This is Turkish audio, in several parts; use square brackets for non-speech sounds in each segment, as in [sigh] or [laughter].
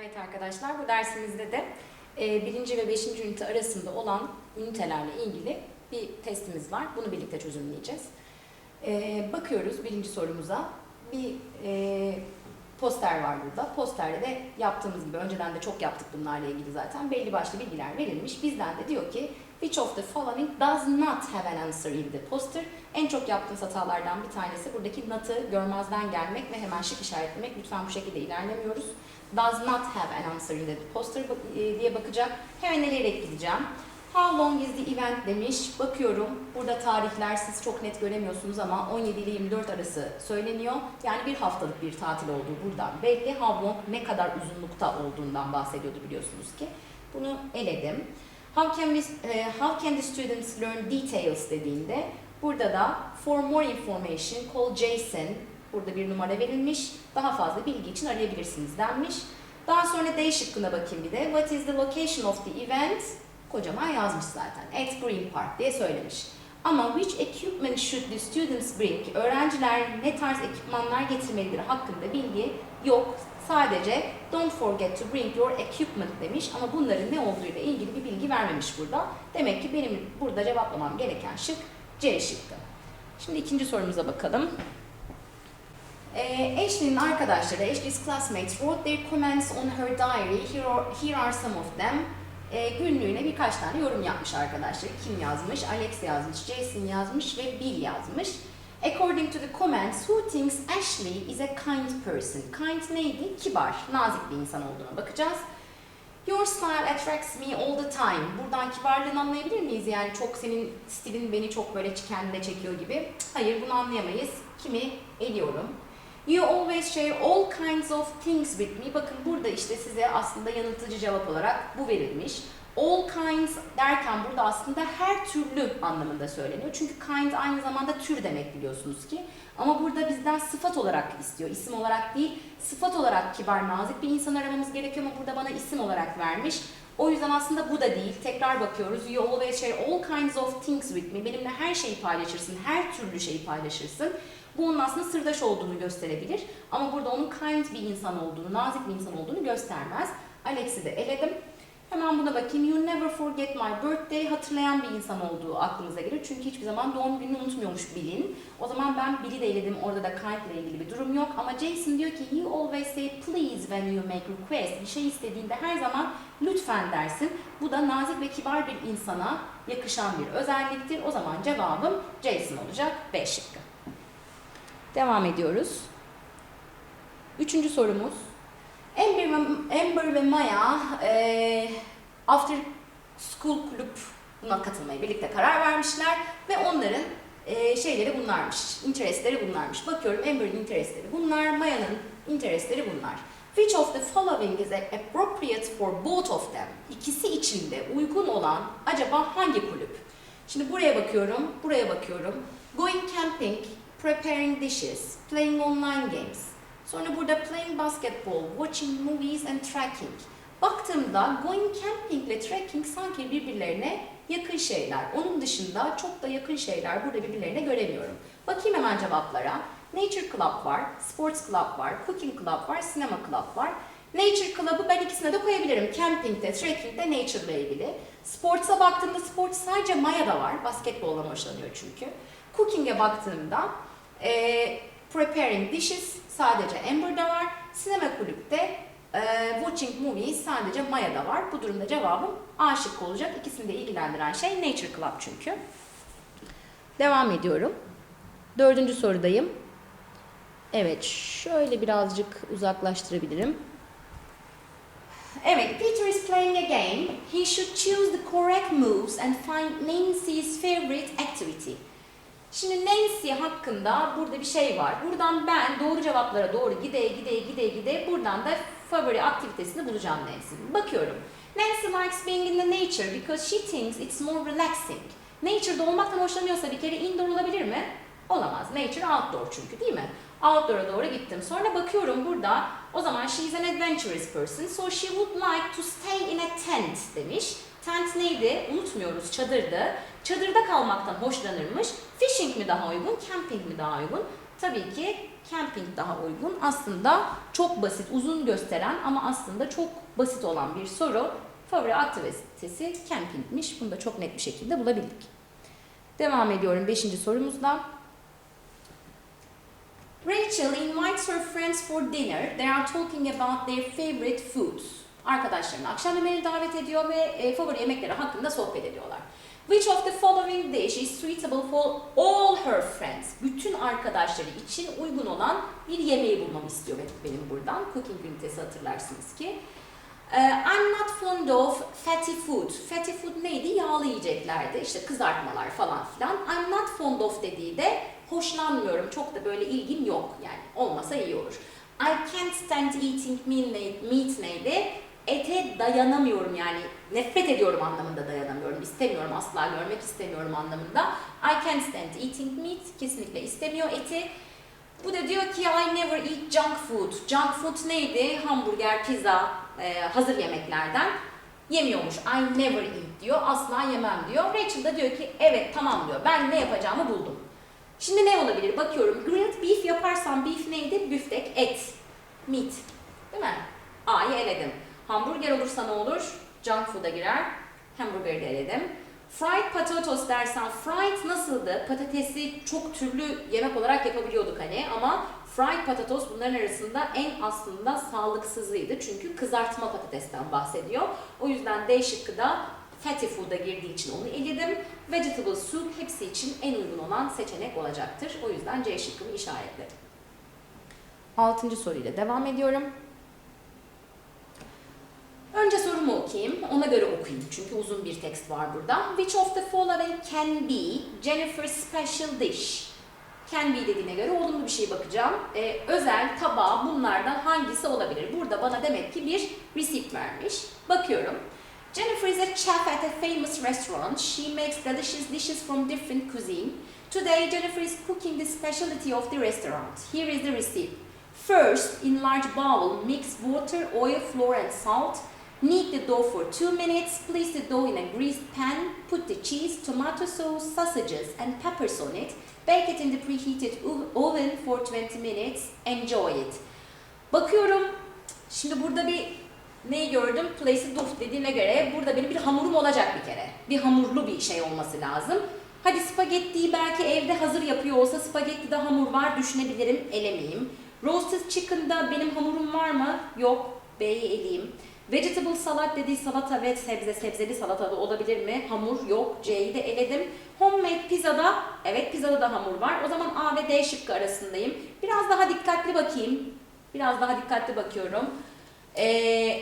Evet arkadaşlar bu dersimizde de e, birinci ve beşinci ünite arasında olan ünitelerle ilgili bir testimiz var. Bunu birlikte çözümleyeceğiz. E, bakıyoruz birinci sorumuza. Bir e, poster var burada. Posterde de yaptığımız gibi önceden de çok yaptık bunlarla ilgili zaten. Belli başlı bilgiler verilmiş. Bizden de diyor ki which of the following does not have an answer in the poster? En çok yaptığınız hatalardan bir tanesi buradaki not'ı görmezden gelmek ve hemen şık işaretlemek. Lütfen bu şekilde ilerlemiyoruz does not have an answer in the poster e, diye bakacak. Hemen eleyerek gideceğim. How long is the event demiş. Bakıyorum. Burada tarihler siz çok net göremiyorsunuz ama 17 ile 24 arası söyleniyor. Yani bir haftalık bir tatil olduğu buradan belli. How long ne kadar uzunlukta olduğundan bahsediyordu biliyorsunuz ki. Bunu eledim. How can, we, e, how can the students learn details dediğinde burada da for more information call Jason Burada bir numara verilmiş. Daha fazla bilgi için arayabilirsiniz denmiş. Daha sonra D şıkkına bakayım bir de. What is the location of the event? Kocaman yazmış zaten. At Green Park diye söylemiş. Ama which equipment should the students bring? Öğrenciler ne tarz ekipmanlar getirmelidir hakkında bilgi yok. Sadece don't forget to bring your equipment demiş ama bunların ne olduğuyla ilgili bir bilgi vermemiş burada. Demek ki benim burada cevaplamam gereken şık C şıkkı. Şimdi ikinci sorumuza bakalım. Ee, Ashley'nin arkadaşları, Ashley's classmates wrote their comments on her diary. Here are, here are some of them. Ee, günlüğüne birkaç tane yorum yapmış arkadaşlar. Kim yazmış? Alex yazmış, Jason yazmış ve Bill yazmış. According to the comments, who thinks Ashley is a kind person? Kind neydi? Kibar, nazik bir insan olduğuna bakacağız. Your style attracts me all the time. Buradan kibarlığını anlayabilir miyiz? Yani çok senin stilin beni çok böyle kendine çekiyor gibi. Hayır bunu anlayamayız. Kimi eliyorum. You always share all kinds of things with me. Bakın burada işte size aslında yanıltıcı cevap olarak bu verilmiş. All kinds derken burada aslında her türlü anlamında söyleniyor. Çünkü kind aynı zamanda tür demek biliyorsunuz ki. Ama burada bizden sıfat olarak istiyor. isim olarak değil, sıfat olarak kibar, nazik bir insan aramamız gerekiyor ama burada bana isim olarak vermiş. O yüzden aslında bu da değil. Tekrar bakıyoruz. You always share all kinds of things with me. Benimle her şeyi paylaşırsın, her türlü şeyi paylaşırsın. Bu onun aslında sırdaş olduğunu gösterebilir. Ama burada onun kind bir insan olduğunu, nazik bir insan olduğunu göstermez. Alex'i de eledim. Hemen buna bakayım. You never forget my birthday. Hatırlayan bir insan olduğu aklınıza gelir. Çünkü hiçbir zaman doğum gününü unutmuyormuş Bill'in. O zaman ben Bill'i de eledim. Orada da kind ile ilgili bir durum yok. Ama Jason diyor ki you always say please when you make request. Bir şey istediğinde her zaman lütfen dersin. Bu da nazik ve kibar bir insana yakışan bir özelliktir. O zaman cevabım Jason olacak. B şıkkı. Devam ediyoruz. Üçüncü sorumuz. Amber ve, Amber ve Maya e, After School Club buna katılmaya birlikte karar vermişler ve onların e, şeyleri bunlarmış, interestleri bunlarmış. Bakıyorum Amber'ın interestleri bunlar, Maya'nın interestleri bunlar. Which of the following is appropriate for both of them? İkisi için de uygun olan acaba hangi kulüp? Şimdi buraya bakıyorum, buraya bakıyorum. Going camping, preparing dishes, playing online games. Sonra burada playing basketball, watching movies and trekking. Baktığımda going camping ile trekking sanki birbirlerine yakın şeyler. Onun dışında çok da yakın şeyler burada birbirlerine göremiyorum. Bakayım hemen cevaplara. Nature Club var, Sports Club var, Cooking Club var, Cinema Club var. Nature Club'ı ben ikisine de koyabilirim. Camping'de, trekking'de nature ilgili. Sports'a baktığımda sports sadece Maya'da var. Basketboldan hoşlanıyor çünkü. Cooking'e baktığımda e, preparing dishes sadece Amber'da var. Sinema kulüpte e, watching movies sadece Maya'da var. Bu durumda cevabım A şıkkı olacak. İkisini de ilgilendiren şey Nature Club çünkü. Devam ediyorum. Dördüncü sorudayım. Evet, şöyle birazcık uzaklaştırabilirim. Evet, Peter is playing a game. He should choose the correct moves and find Nancy's favorite activity. Şimdi Nancy hakkında burada bir şey var. Buradan ben doğru cevaplara doğru gide gide gide gide buradan da favori aktivitesini bulacağım Nancy'nin. Bakıyorum. Nancy likes being in the nature because she thinks it's more relaxing. Nature'da olmaktan hoşlanıyorsa bir kere indoor olabilir mi? Olamaz. Nature outdoor çünkü değil mi? Outdoor'a doğru gittim. Sonra bakıyorum burada. O zaman she is an adventurous person. So she would like to stay in a tent demiş. Tent neydi? Unutmuyoruz. Çadırdı. Çadırda kalmaktan hoşlanırmış. Fishing mi daha uygun? Camping mi daha uygun? Tabii ki camping daha uygun. Aslında çok basit, uzun gösteren ama aslında çok basit olan bir soru. Favori aktivitesi campingmiş. Bunu da çok net bir şekilde bulabildik. Devam ediyorum 5. sorumuzda. Rachel invites her friends for dinner. They are talking about their favorite foods. Arkadaşlarını akşam yemeğine davet ediyor ve e, favori yemekleri hakkında sohbet ediyorlar. Which of the following dish is suitable for all her friends? Bütün arkadaşları için uygun olan bir yemeği bulmamı istiyor benim buradan. Cooking ünitesi hatırlarsınız ki. Ee, I'm not fond of fatty food. Fatty food neydi? Yağlı yiyeceklerdi. İşte kızartmalar falan filan. I'm not fond of dediği de hoşlanmıyorum. Çok da böyle ilgim yok. Yani olmasa iyi olur. I can't stand eating meat neydi? Ete dayanamıyorum yani. Nefret ediyorum anlamında dayanamıyorum. İstemiyorum asla görmek istemiyorum anlamında. I can't stand eating meat. Kesinlikle istemiyor eti. Bu da diyor ki I never eat junk food. Junk food neydi? Hamburger, pizza, e, hazır yemeklerden yemiyormuş. I never eat diyor. Asla yemem diyor. Rachel da diyor ki evet tamam diyor. Ben ne yapacağımı buldum. Şimdi ne olabilir? Bakıyorum. Grilled beef yaparsam beef neydi? Büftek, et, meat. Değil mi? A'yı eledim. Hamburger olursa ne olur? Junk food'a girer. Hamburger'i de. Fried potatoes dersen fried nasıldı? Patatesi çok türlü yemek olarak yapabiliyorduk hani ama fried potatoes bunların arasında en aslında sağlıksızıydı. Çünkü kızartma patatesten bahsediyor. O yüzden D şıkkı da fatty food'a girdiği için onu eledim. Vegetable soup hepsi için en uygun olan seçenek olacaktır. O yüzden C şıkkını işaretledim. Altıncı soruyla devam ediyorum. Önce sorumu okuyayım, ona göre okuyayım çünkü uzun bir tekst var burada. Which of the following can be Jennifer's special dish? Can be dediğine göre olumlu bir şey bakacağım. Ee, özel, tabağı bunlardan hangisi olabilir? Burada bana demek ki bir receipt vermiş. Bakıyorum. Jennifer is a chef at a famous restaurant. She makes delicious dishes from different cuisine. Today, Jennifer is cooking the specialty of the restaurant. Here is the receipt. First, in large bowl, mix water, oil, flour and salt. Knead the dough for 2 minutes. Place the dough in a greased pan. Put the cheese, tomato sauce, sausages and peppers on it. Bake it in the preheated oven for 20 minutes. Enjoy it. Bakıyorum. Şimdi burada bir neyi gördüm? Place the dough dediğine göre burada benim bir hamurum olacak bir kere. Bir hamurlu bir şey olması lazım. Hadi spagettiyi belki evde hazır yapıyor olsa spagettide hamur var düşünebilirim, elemeyeyim. Roasted chicken'da benim hamurum var mı? Yok. B'yi eleyeyim. Vegetable salat dediği salata ve sebze sebzeli salata da olabilir mi? Hamur yok. C'yi de eledim. Homemade pizzada, evet pizzada da hamur var. O zaman A ve D şıkkı arasındayım. Biraz daha dikkatli bakayım. Biraz daha dikkatli bakıyorum. Ee,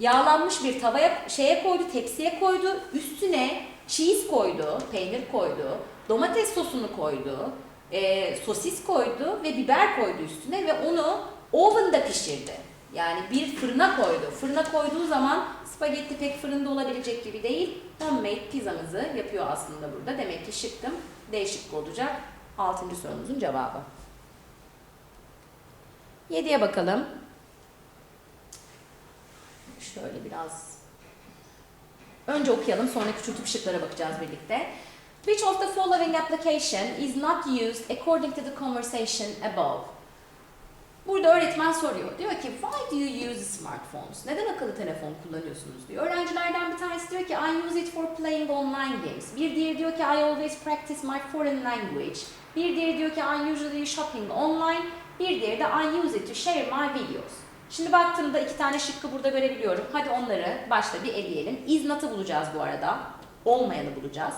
yağlanmış bir tavaya şeye koydu, tepsiye koydu. Üstüne cheese koydu, peynir koydu. Domates sosunu koydu. e, sosis koydu ve biber koydu üstüne ve onu oven'da pişirdi. Yani bir fırına koydu. Fırına koyduğu zaman spagetti pek fırında olabilecek gibi değil. Homemade pizzamızı yapıyor aslında burada. Demek ki şıkkım D olacak. Altıncı sorumuzun cevabı. Yediye bakalım. Şöyle biraz önce okuyalım sonra küçültüp şıklara bakacağız birlikte. Which of the following application is not used according to the conversation above? Burada öğretmen soruyor. Diyor ki why do you use smartphones? Neden akıllı telefon kullanıyorsunuz diyor. Öğrencilerden bir tanesi diyor ki I use it for playing online games. Bir diğeri diyor ki I always practice my foreign language. Bir diğeri diyor ki I usually shopping online. Bir diğeri de I use it to share my videos. Şimdi baktığımda iki tane şıkkı burada görebiliyorum. Hadi onları başta bir eleyelim. Is not'ı bulacağız bu arada. Olmayanı bulacağız.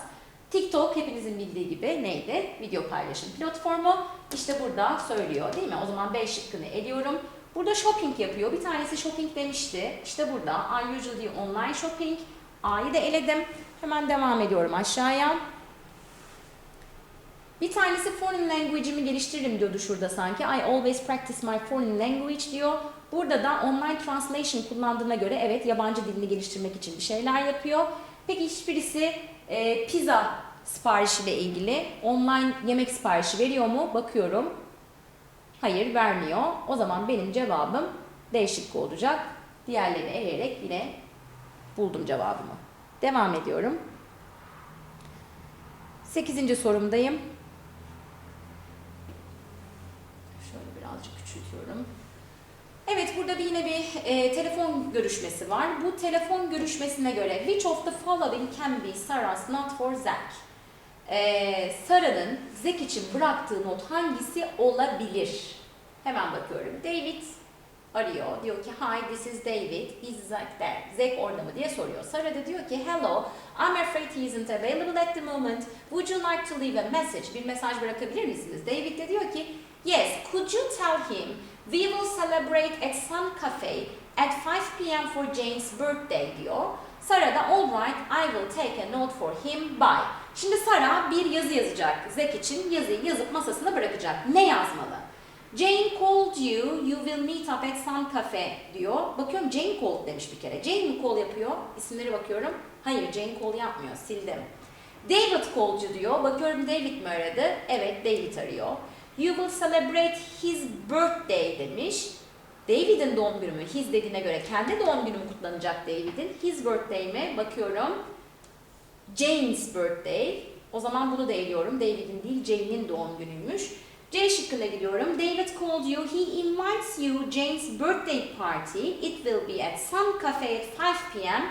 TikTok hepinizin bildiği gibi neydi? Video paylaşım platformu. İşte burada söylüyor değil mi? O zaman B şıkkını eliyorum. Burada shopping yapıyor. Bir tanesi shopping demişti. İşte burada I usually online shopping. A'yı da eledim. Hemen devam ediyorum aşağıya. Bir tanesi foreign language'imi geliştiririm diyordu şurada sanki. I always practice my foreign language diyor. Burada da online translation kullandığına göre evet yabancı dilini geliştirmek için bir şeyler yapıyor. Peki hiçbirisi e, pizza siparişiyle ilgili online yemek siparişi veriyor mu? Bakıyorum. Hayır vermiyor. O zaman benim cevabım D şıkkı olacak. Diğerlerini eleyerek yine buldum cevabımı. Devam ediyorum. Sekizinci sorumdayım. Küçültüyorum. Evet burada bir yine bir e, telefon görüşmesi var. Bu telefon görüşmesine göre which of the following can be Sarah's not for Zack? E, Sarah'ın Zack için bıraktığı not hangisi olabilir? Hemen bakıyorum. David arıyor. Diyor ki hi this is David. Is Zack there? Zack orada mı diye soruyor. Sarah da diyor ki hello I'm afraid he isn't available at the moment. Would you like to leave a message? Bir mesaj bırakabilir misiniz? David de diyor ki yes could you tell him we will celebrate at some cafe at 5 p.m. for Jane's birthday diyor. Sarah da all right I will take a note for him bye. Şimdi Sarah bir yazı yazacak. Zack için yazıyı yazıp masasına bırakacak. Ne yazmalı? Jane called you, you will meet up at some cafe diyor. Bakıyorum Jane called demiş bir kere. Jane mi call yapıyor? İsimleri bakıyorum. Hayır Jane call yapmıyor. Sildim. David called you diyor. Bakıyorum David mi aradı? Evet David arıyor. You will celebrate his birthday demiş. David'in doğum günü mü? His dediğine göre kendi doğum günü mü kutlanacak David'in? His birthday mi? Bakıyorum. Jane's birthday. O zaman bunu da eliyorum. David'in değil Jane'in doğum günüymüş. C şıkkına gidiyorum. David called you. He invites you Jane's birthday party. It will be at some cafe at 5 p.m.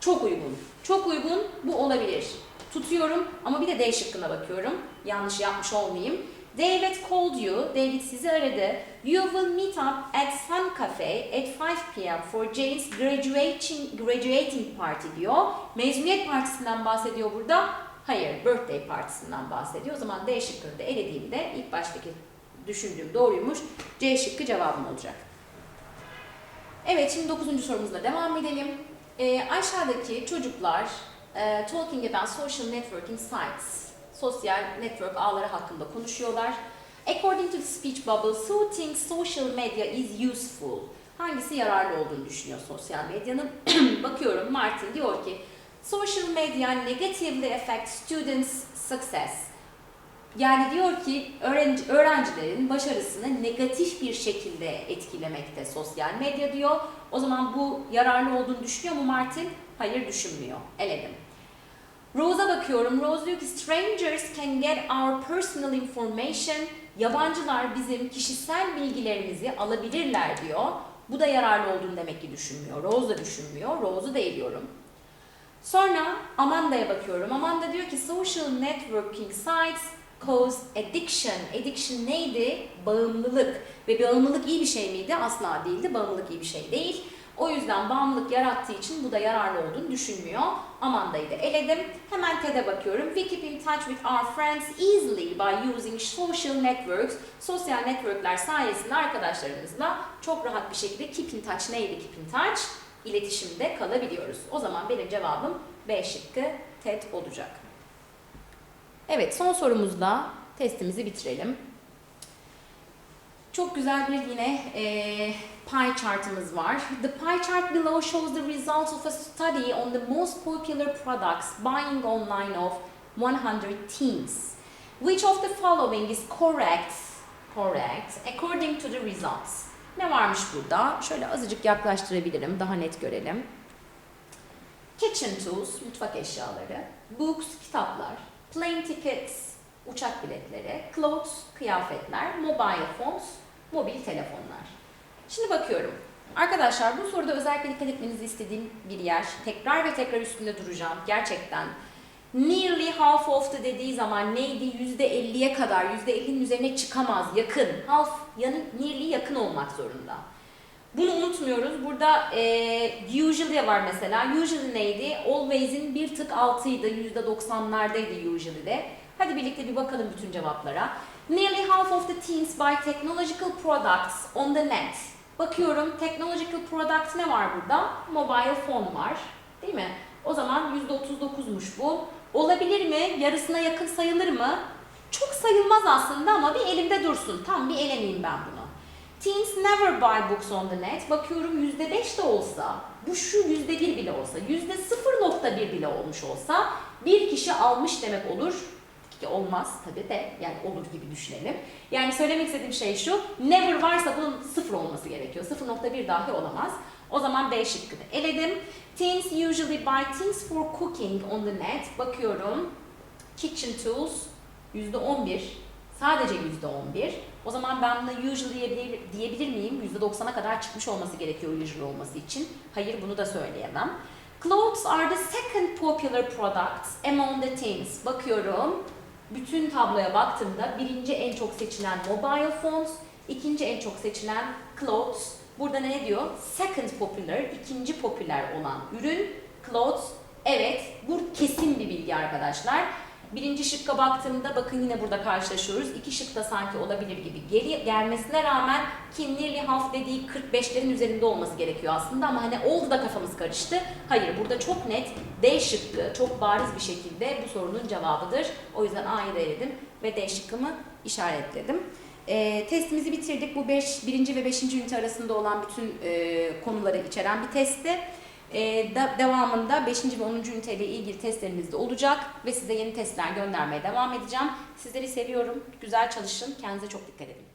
Çok uygun. Çok uygun. Bu olabilir. Tutuyorum ama bir de D şıkkına bakıyorum. Yanlış yapmış olmayayım. David called you. David sizi aradı. You will meet up at some cafe at 5 p.m. for Jane's graduating, graduating party diyor. Mezuniyet partisinden bahsediyor burada. Hayır, birthday partisinden bahsediyor. O zaman D şıkkını da elediğimde ilk baştaki düşündüğüm doğruymuş. C şıkkı cevabım olacak. Evet, şimdi 9. sorumuzla devam edelim. Ee, aşağıdaki çocuklar e, talking about social networking sites, sosyal network ağları hakkında konuşuyorlar. According to the speech bubble, who thinks social media is useful? Hangisi yararlı olduğunu düşünüyor sosyal medyanın? [clears throat] Bakıyorum Martin diyor ki, social media negatively affects students' success. Yani diyor ki öğrenci, öğrencilerin başarısını negatif bir şekilde etkilemekte sosyal medya diyor. O zaman bu yararlı olduğunu düşünüyor mu Martin? Hayır düşünmüyor. Eledim. Rose'a bakıyorum. Rose diyor ki strangers can get our personal information. Yabancılar bizim kişisel bilgilerimizi alabilirler diyor. Bu da yararlı olduğunu demek ki düşünmüyor. Rose da düşünmüyor. Rose'u da eliyorum. Sonra Amanda'ya bakıyorum. Amanda diyor ki social networking sites cause addiction. Addiction neydi? Bağımlılık. Ve bağımlılık iyi bir şey miydi? Asla değildi. Bağımlılık iyi bir şey değil. O yüzden bağımlılık yarattığı için bu da yararlı olduğunu düşünmüyor. Amanda'yı da eledim. Hemen TED'e bakıyorum. We keep in touch with our friends easily by using social networks. Sosyal networkler sayesinde arkadaşlarımızla çok rahat bir şekilde keep in touch neydi keep in touch? İletişimde kalabiliyoruz. O zaman benim cevabım B şıkkı TED olacak. Evet son sorumuzla testimizi bitirelim. Çok güzel bir yine e, pie chartımız var. The pie chart below shows the results of a study on the most popular products buying online of 100 teens. Which of the following is correct? Correct. According to the results. Ne varmış burada? Şöyle azıcık yaklaştırabilirim, daha net görelim. Kitchen tools, mutfak eşyaları. Books, kitaplar. Plane tickets, uçak biletleri. Clothes, kıyafetler. Mobile phones, mobil telefonlar. Şimdi bakıyorum. Arkadaşlar bu soruda özellikle dikkat etmenizi istediğim bir yer. Tekrar ve tekrar üstünde duracağım. Gerçekten. Nearly half of the dediği zaman neydi? %50'ye kadar, %50'nin üzerine çıkamaz. Yakın. Half, yanı, nearly yakın olmak zorunda. Bunu unutmuyoruz. Burada e, usually var mesela. Usually neydi? Always'in bir tık altıydı. %90'lardaydı usually de. Hadi birlikte bir bakalım bütün cevaplara. Nearly half of the teens buy technological products on the net. Bakıyorum technological product ne var burada? Mobile phone var. Değil mi? O zaman %39'muş bu. Olabilir mi? Yarısına yakın sayılır mı? Çok sayılmaz aslında ama bir elimde dursun. Tam bir elemeyeyim ben bunu. Teens never buy books on the net. Bakıyorum %5 de olsa, bu şu %1 bile olsa, %0.1 bile olmuş olsa bir kişi almış demek olur ki olmaz tabii de yani olur gibi düşünelim. Yani söylemek istediğim şey şu, never varsa bunun sıfır olması gerekiyor. 0.1 dahi olamaz. O zaman B şıkkını eledim. Teens usually buy things for cooking on the net. Bakıyorum. Kitchen tools %11 Sadece %11. O zaman ben buna usual diyebilir, diyebilir miyim? %90'a kadar çıkmış olması gerekiyor usual olması için. Hayır bunu da söyleyemem. Clothes are the second popular products among the teens. Bakıyorum. Bütün tabloya baktığımda birinci en çok seçilen mobile phones, ikinci en çok seçilen clothes. Burada ne diyor? Second popular, ikinci popüler olan ürün clothes. Evet, bu kesin bir bilgi arkadaşlar. Birinci şıkka baktığımda bakın yine burada karşılaşıyoruz. İki şık da sanki olabilir gibi geri gelmesine rağmen ki nearly half dediği 45'lerin üzerinde olması gerekiyor aslında ama hani oldu da kafamız karıştı. Hayır burada çok net D şıkkı çok bariz bir şekilde bu sorunun cevabıdır. O yüzden A'yı da eledim ve D şıkkımı işaretledim. Ee, testimizi bitirdik. Bu 5, birinci ve 5. ünite arasında olan bütün e, konuları içeren bir testti. Ee, da- devamında 5. ve 10. üniteyle ilgili testlerimiz de olacak ve size yeni testler göndermeye devam edeceğim. Sizleri seviyorum. Güzel çalışın. Kendinize çok dikkat edin.